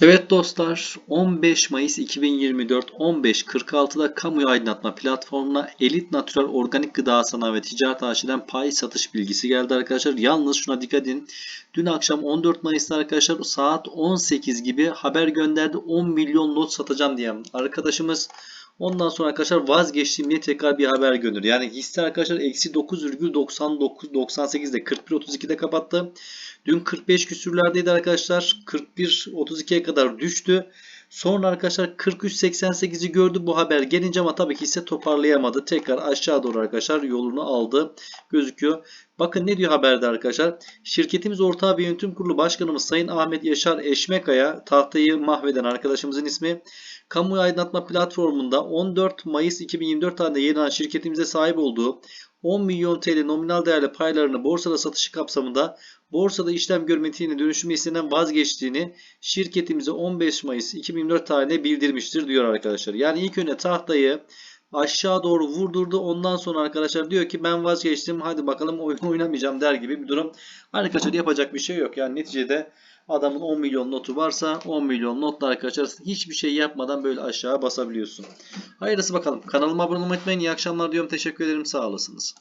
Evet dostlar 15 Mayıs 2024 15.46'da kamuya aydınlatma platformuna Elit Natural Organik Gıda Sanayi ve Ticaret AŞ'den pay satış bilgisi geldi arkadaşlar. Yalnız şuna dikkat edin. Dün akşam 14 Mayıs'ta arkadaşlar saat 18 gibi haber gönderdi 10 milyon lot satacağım diyen arkadaşımız. Ondan sonra arkadaşlar vazgeçtim diye tekrar bir haber gönderdi. Yani hisse arkadaşlar eksi 9,9998'de 41.32'de kapattı. Dün 45 küsürlerdeydi arkadaşlar. 41.32'ye kadar düştü. Sonra arkadaşlar 43.88'i gördü bu haber gelince ama tabii ki hisse toparlayamadı. Tekrar aşağı doğru arkadaşlar yolunu aldı gözüküyor. Bakın ne diyor haberde arkadaşlar. Şirketimiz ortağı ve yönetim kurulu başkanımız Sayın Ahmet Yaşar Eşmekaya tahtayı mahveden arkadaşımızın ismi. Kamuya aydınlatma platformunda 14 Mayıs 2024 tarihinde yayınlanan şirketimize sahip olduğu 10 milyon TL nominal değerli paylarını borsada satışı kapsamında borsada işlem görme niteliğine dönüşümü istenen vazgeçtiğini şirketimize 15 Mayıs 2024 tarihinde bildirmiştir diyor arkadaşlar. Yani ilk önce tahtayı aşağı doğru vurdurdu. Ondan sonra arkadaşlar diyor ki ben vazgeçtim. Hadi bakalım oyun oynamayacağım der gibi bir durum. Arkadaşlar yapacak bir şey yok. Yani neticede adamın 10 milyon notu varsa 10 milyon notla arkadaşlar hiçbir şey yapmadan böyle aşağı basabiliyorsun. Hayırlısı bakalım. Kanalıma abone olmayı unutmayın. İyi akşamlar diyorum. Teşekkür ederim. Sağ olasınız.